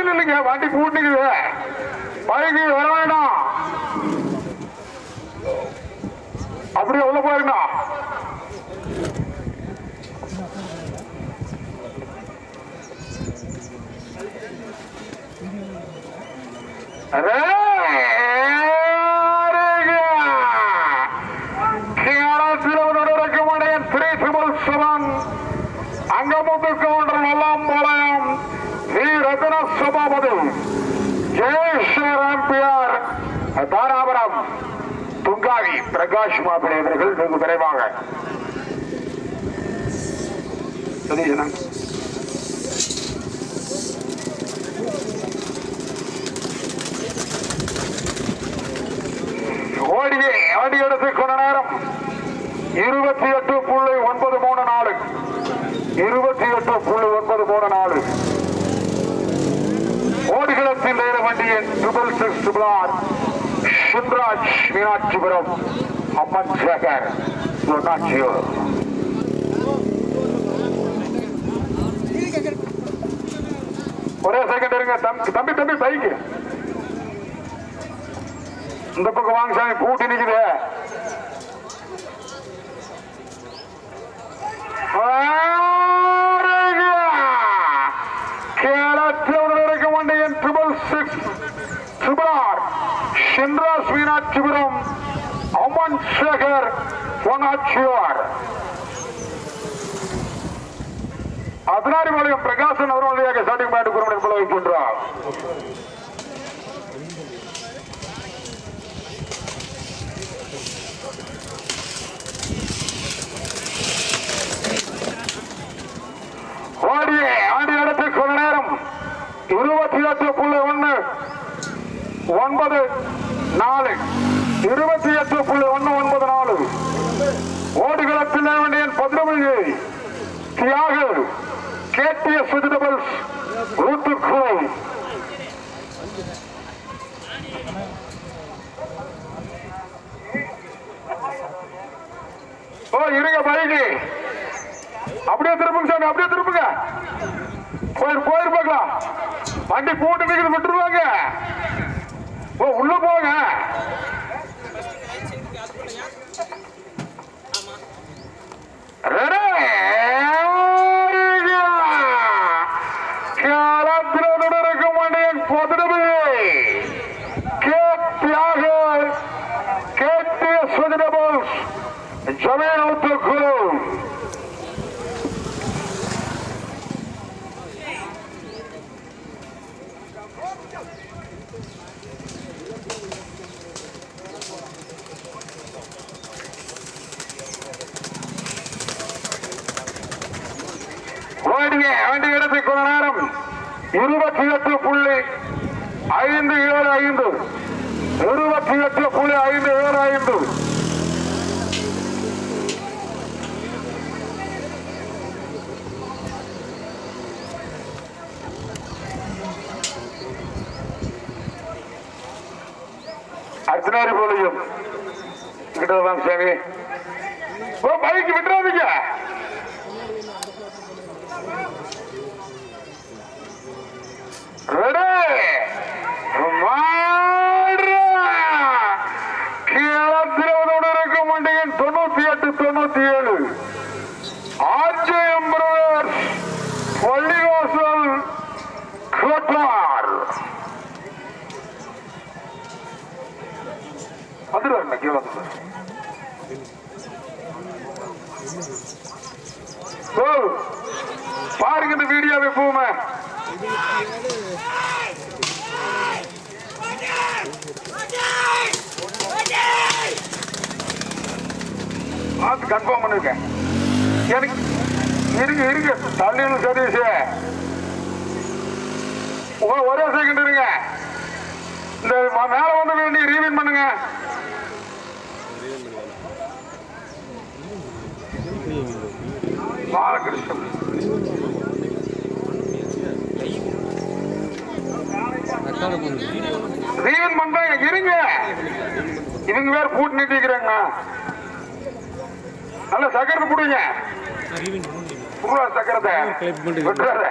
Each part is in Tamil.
ஓ தள்ளி நில்லுங்க வண்டி கூட்டிக்குது பைக்கு வர வேண்டாம். அப்படியே உள்ள போயிருந்தா அங்கமுத்து பிரகாஷ் மாப்பிளை அவர்கள் வெகு விரைவாக. ஓடியே ஆடி எடுத்து கொண்ட நேரம். இருபத்தி எட்டு புள்ளி ஒன்பது மூணு நாலு. இருபத்தி எட்டு புள்ளி ஒன்பது மூணு நாலு. ஓடிகளத்தில் நேர வண்டியின் triple six triple R Simraj Meenakshipuram. Amman Sekar Meenakshiyur ஒரே செகண்ட் இருங்க. தம்பி தம்பி தம்பி பைக்கு. இந்த பக்கம் வாங்க சாமி கூட்டி நிக்குது. கேரளத்தில் இருக்க வண்டியின் triple six triple R. Chinras Meenakshipuram. Amman Sekar Ponnatchiyar Athinaripalayam Prakasan அவர்களுடைய ஸ்டார்டிங் பாயிண்ட் குரமணி வைக்கின்றார் ஓடிய ஆண்டு இடத்தை கொஞ்ச நேரம் இருபத்தி எட்டு புள்ளி ஒன்று ஒன்பது நாலு இருபத்தி எட்டு புள்ளி ஒண்ணு ஒன்பது நாலு ஓடுகளத்தில் வேண்டியன் பதினொன்று தியாக கேடிஎஸ் to ஊத்துக்குளை ஓ இருங்க பழகி அப்படியே திருப்புங்க சாமி அப்படியே திருப்புங்க போயிரு போயிரு பார்க்கலாம். வண்டி போட்டு நிற்கிறது விட்டுருவாங்க. ஓ உள்ள போங்க இருக்கும் வண்டியின் பொதுடமையை கேட்டியாக கேட்டிய சுதிடபோஸ் ஜமீன் ஊத்துக்குழு ஓடிய ஆண்டு இடத்தை கொண்ட நேரம் இருபத்தி எட்டு புள்ளி ஐந்து ஏழு ஐந்து. இருபத்தி எட்டு புள்ளி ஐந்து ஏழு ஐந்து அர்த்தனாரி போலையும் கிட்ட வாங்க சாமி ஓ பைக் விட்டுறாதீங்க ரெடி கீழத்திரோடு இருக்கும் வண்டியின் தொண்ணூத்தி எட்டு தொண்ணூத்தி ஏழு ஆர்ஜிஎம் பிரதர்ஸ் பள்ளிவாசல் கோட்டார் வந்துடுவாங்க கீழே வந்துடுவாங்க. ஓ, பாருங்க இந்த வீடியோவை போமே பார்த்து கன்ஃபார்ம் பண்ணிருக்கேன். எனக்கு இருங்க. இருங்க தள்ளியில் சர்வீஸ் ஒரே செகண்ட் இருங்க. இந்த மேல வந்து வேண்டி ரீவின் பண்ணுங்க. பாலகிருஷ்ணன். ரீவின் பண்றாங்க இருங்க. இவங்க வேற கூட்டு நிறுத்திக்கிறாங்க. நல்ல சக்கரத்தை புடிங்க. சக்கரத்தை விட்டுறாத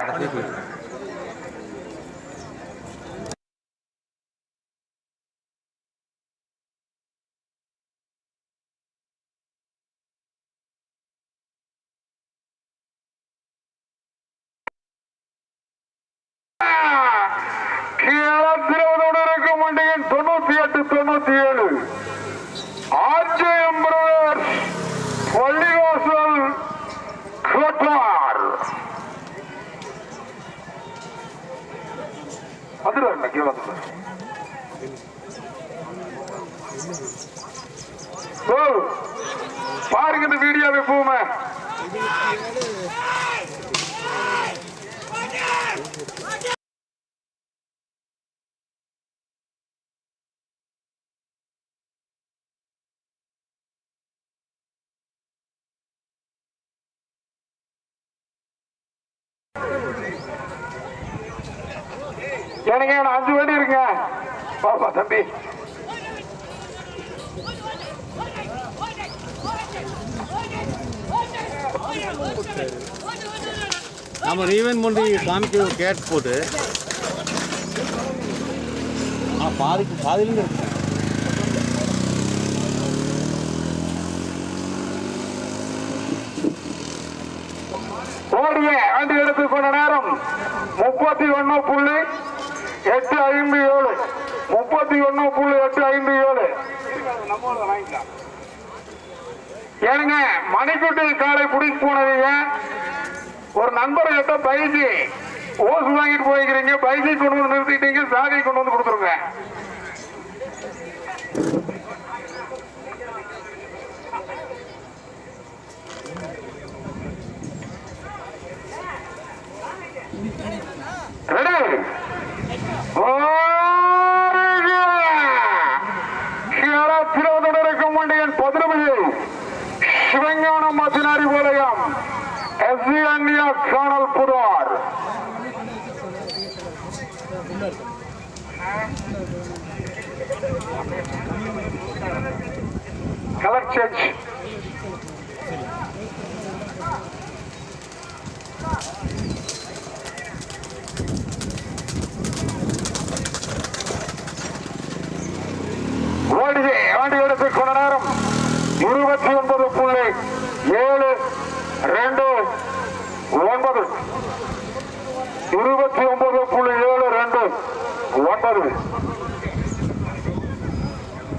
கீழத்திரவதோடு இருக்கும் வண்டியின் தொண்ணூத்தி எட்டு தொண்ணூத்தி ஏழு ஆர்ஜேஎம் பிரதர்ஸ் பள்ளிவாசல் கோட்டார் வந்துடுவாருங்க கீழே வந்துடுவார் ஓ பாருங்க இந்த வீடியோவை போமே எனக்கு நான் அஞ்சு வண்டி இருங்க பாப்பா தம்பி. நம்ம ரீவன் பண்ணி சாமிக்கு கேட் போட்டு. ஆ பாதிக்கு பாதியிலேருந்து இருக்கு. ஓடிய ஆண்டு எடுத்து கொண்ட நேரம் முப்பத்தி ஒன்னு புள்ளி எட்டு ஐந்து ஏழு. முப்பத்தி ஒன்னு புள்ளி எட்டு ஐந்து ஏழு. ஏனுங்க மணிக்குட்டி காலை பிடிச்சி போனவங்க ஒரு நண்பரை கிட்ட பைசி ஓசு வாங்கிட்டு போய்க்கிறீங்க. பைசி கொண்டு வந்து நிறுத்திட்டீங்க சாகை கொண்டு வந்து கொடுத்துருங்க ரெடி களத்திரோடு இருக்கும் வண்டியின் பதினொன்று சிவஞானம் மத்தினாரி போலயம் எஸ் அன்னியா காணல் புதார் கலர் சேஞ்ச் ஓடியே ஆண்டு எடுத்து கொண்ட நேரம் இருபத்தி ஒன்பது புள்ளி ஏழு ரெண்டு ஒன்பது இருபத்தி ஒன்பது புள்ளி ஏழு ரெண்டு ஒன்பது என்ன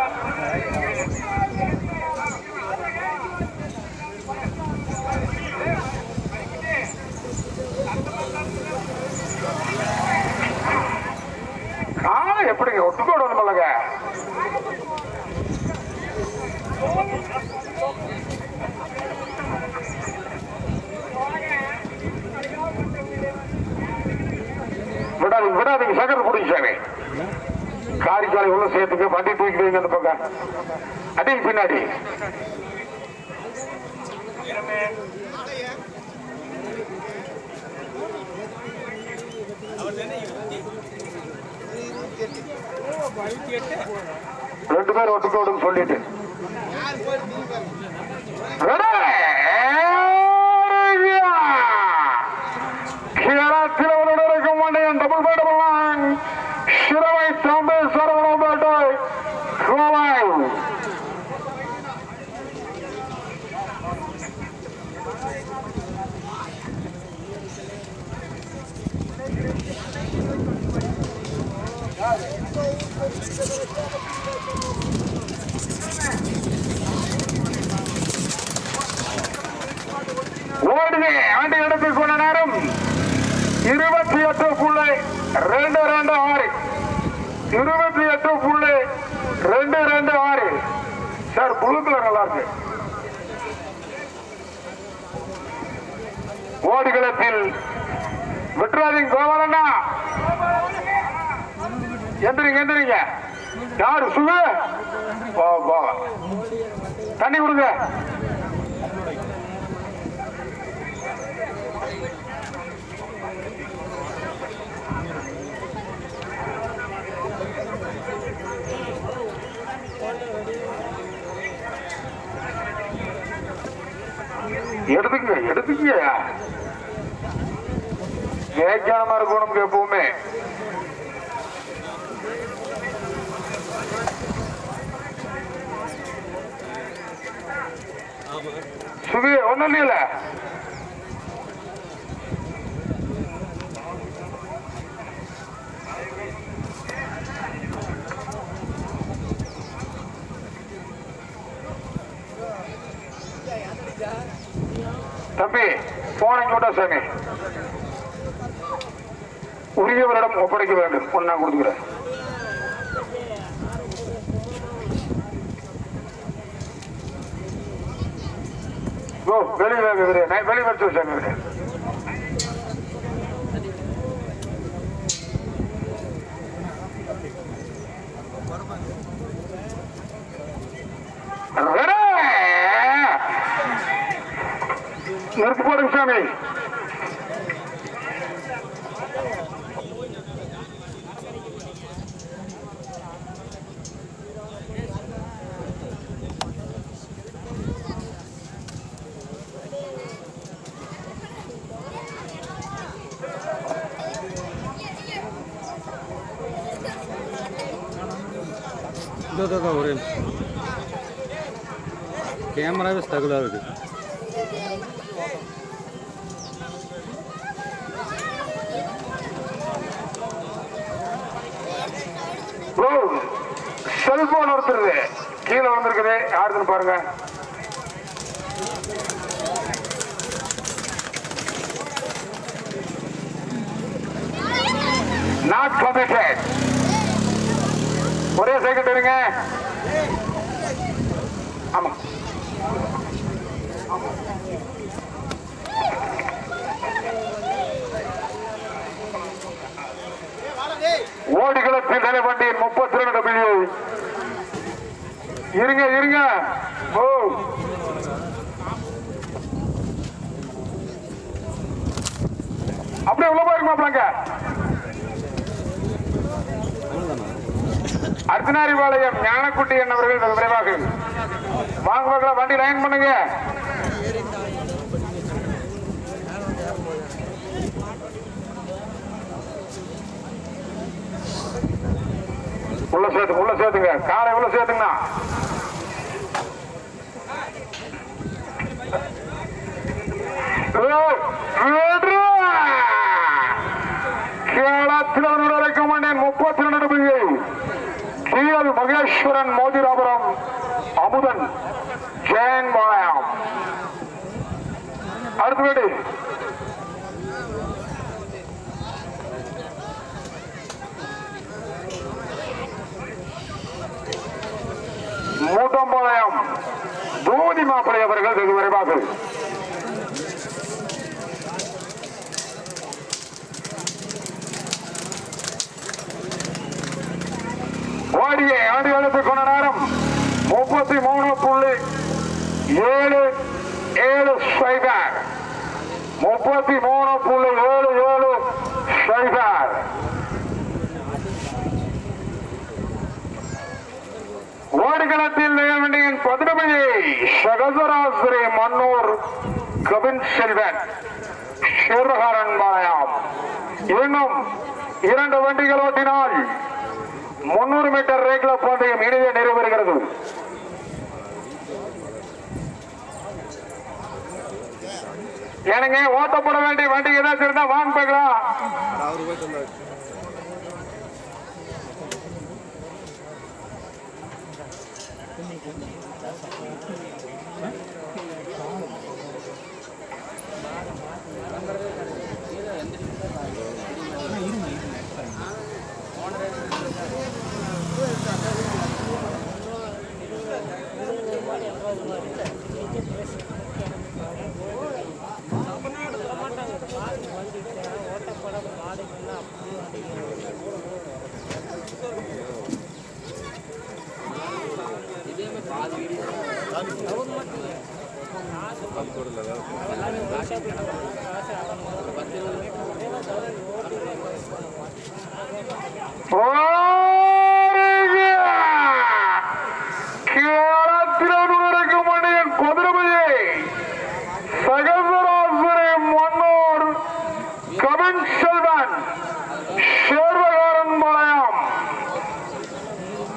காலை எப்படிங்க ஒட்டுக்கோடு ஒண்ணுமில்லங்க விடாதீங்க விடாதீங்க சக்கர சாமி காரிக்காலை உள்ள சேர்த்துக்கு வண்டி தூக்கி வைங்க அந்த பக்கம். அடி பின்னாடி. ரெண்டு பேர் ஒட்டுக்கோடும் சொல்லிட்டு கிழத்திலவனோட இருக்கும் வண்டியன் double five double nine Siravai தம்பி சரவணப்பேட்டை கோவை ஓடுது ஆண்டு எடுத்து கொண்ட நேரம் இருபத்தி எட்டு புள்ளி ரெண்டு ரெண்டு ஆறு. இருபத்தி எட்டு புள்ளி ரெண்டு ரெண்டு ஆறு. சார் ப்ளூ கலர் நல்லா இருக்கு. ஓடுகளத்தில் விட்டுறாதீங்க கோபாலண்ணா. எந்திரிங்க எந்திரிங்க. யாரு சுகு? போ தண்ணி கொடுங்க. ஏஜானமா எடுத்துங்க இருக்கும் நமக்கு எப்பவுமே சுகு ஒண்ணும் இல்லையில தம்பி போனை சூட்டா சாமி. உரியவரிடம் ஒப்படைக்க வேண்டும். ஒன்னா கொடுத்துக்கிறேன். ஓ வெளியே வேறு வெளியே வச்சு சாமி మాత్రమే दा दा दा हो रहे कैमरा भी तगड़ा हो गया செல்போன் ஒருத்தருது கீழே வந்திருக்குது யாருதுன்னு பாருங்க. நாட் கமிட்டட் ஒரே செகண்ட் இருங்க ஆமா. ஓடிகளத்தில் நிலவண்டியின் முப்பத்தி ரெண்டு டபிள்யூ இருங்க இருங்க. ஓ. அப்படியே உள்ள போயிருங்க மாப்பிளங்க அர்த்தனாரிபாளையம் ஞானக்குட்டி என்னவர்கள் விரைவாக. வாங்க வண்டி லைன் பண்ணுங்க. உள்ள சேர்த்து உள்ள சேர்த்துங்க. காலை உள்ள சேர்த்துங்கண்ணா. முப்பத்தி ரெண்டு பிள்ளை கீழ் மகேஸ்வரன் மோதிராபுரம் அமுதன் ஜெயன் பாளையம் அடுத்தபடி மூட்டம்பாளையம் தூதி மாப்பிளை அவர்கள் வெகு விரைவாக. ஓடிய ஆண்டு எடுத்துக் கொண்ட நேரம் முப்பத்தி மூணு புள்ளி ஏழு ஏழு சைபர் முப்பத்தி மூணு புள்ளி ஏழு ஏழு சைபர் ஓடுகளத்தில் நிகழ்வண்டியின் பதினமையை சகசராசிரி மன்னூர் கபின் செல்வன் சிவகாரன் பாளையம் இன்னும் இரண்டு வண்டிகள் ஓட்டினால் முன்னூறு மீட்டர் ரேக்ல பந்தயம் இனிதே நிறைவேறுகிறது எனக்கு ஓட்டப்பட வேண்டிய வண்டி ஏதாச்சும் இருந்தா வாங்க பார்க்கலாம்.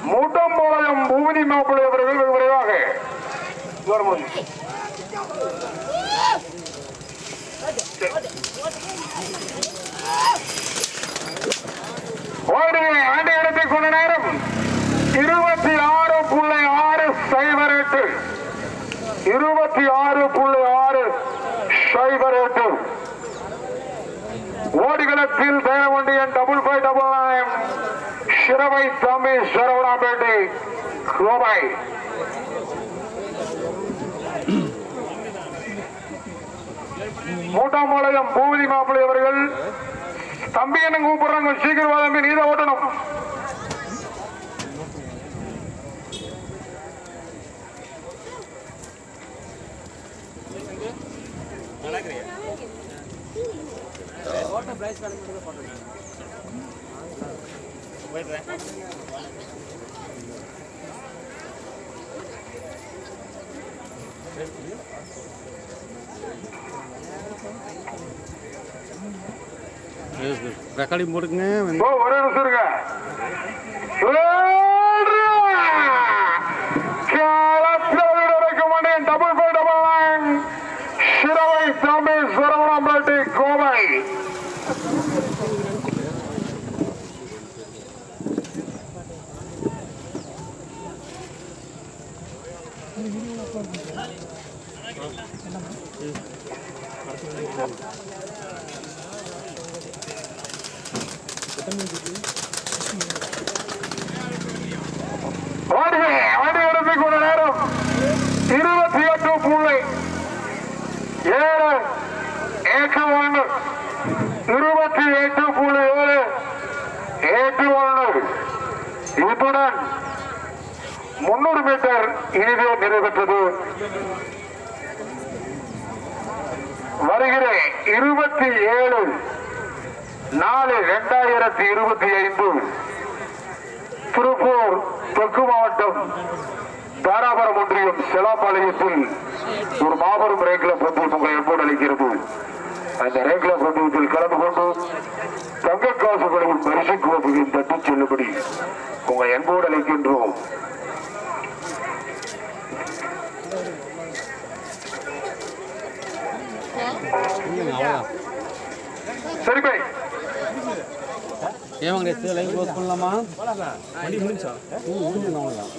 மூட்டம்பாளையம் பூமி மாப்பிள்ளை அவர்கள் விரைவாக விரைவாக வரும்போது ஆண்டு இடத்தை கொண்ட நேரம் இருபத்தி ஆறு புள்ளி ஆறு சைபர் எட்டு இருபத்தி ஆறு புள்ளி ஆறு சைபர் எட்டு ஓடுகளத்தில் தேவண்டியன் double five double nine Siravai Tamil சரவணாபேட்டை கோபாய் மூட்டாம்பாளையம் பூவதி மாப்பிள்ளை அவர்கள் தம்பி என்ன கூப்பிடுறாங்க சீக்கிரம் தம்பி நீதான் ஓட்டணும். ரெக்கார்டிங் போட்டுக்கங்க ஓ ஒரே நிமிஷம் இருங்க double five double nine Siravai தம்பி சரவணம்பேட்டை கோவை ஓடுங்க ஓடி எடுத்து கொண்ட நேரம் இருபத்தி எட்டு புள்ளி ஏழு ஏற்று ஒன்று இருபத்தி எட்டு புள்ளி ஏழு ஏற்று ஒன்று இத்துடன் முன்னூறு மீட்டர் இனிதே நிறைவேற்றது வருகிற இருபத்தி ஏழு நாலு இரண்டாயிரத்தி இருபத்தி ஐந்து திருப்பூர் தெற்கு மாவட்டம் தாராபுரம் ஒன்றியம் செலாப்பாளையத்தில் ஒரு மாபெரும் ரேக்ல பிரபுத் உங்களை எப்போது அளிக்கிறது. அந்த ரேக்ல பிரபுத்தில் கலந்து ஏமாங்க லைவ் க்ளோஸ் பண்ணலாமா? வண்டி முடிஞ்சா? ம் முடிஞ்சு அவ்வளோதான்